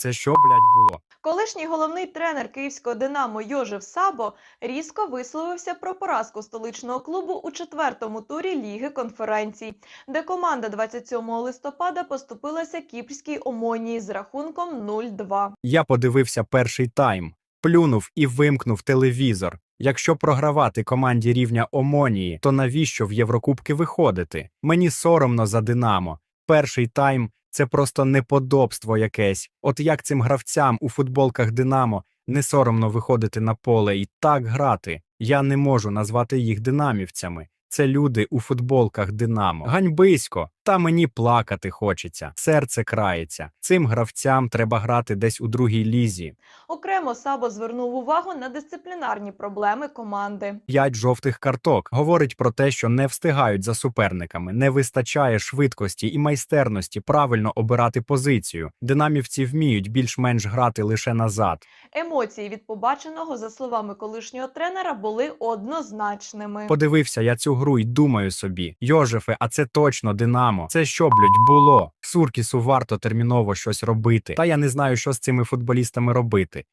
Це що, блядь, було? Колишній головний тренер київського Динамо Йожев Сабо різко висловився про поразку столичного клубу у четвертому турі Ліги конференцій, де команда 27 листопада поступилася кіпрській Омонії з рахунком 0-2. Я подивився перший тайм, плюнув і вимкнув телевізор. Якщо програвати команді рівня Омонії, то навіщо в Єврокубки виходити? Мені соромно за Динамо. Перший тайм це просто неподобство якесь. От як цим гравцям у футболках Динамо не соромно виходити на поле і так грати. Я не можу назвати їх динамівцями. Це люди у футболках Динамо. Ганьбисько, та мені плакати хочеться. Серце крається. Цим гравцям треба грати десь у другій лізі. Окремо Сабо звернув увагу на дисциплінарні проблеми команди. П'ять жовтих карток говорить про те, що не встигають за суперниками, не вистачає швидкості і майстерності правильно обирати позицію. Динамівці вміють більш-менш грати лише назад. Емоції від побаченого, за словами колишнього тренера, були однозначними. Подивився я цю гру й думаю собі: Йожефе, а це точно Динамо. Це що, блядь, було? Суркісу варто терміново щось робити. Та я не знаю, що з цими футболістами робити.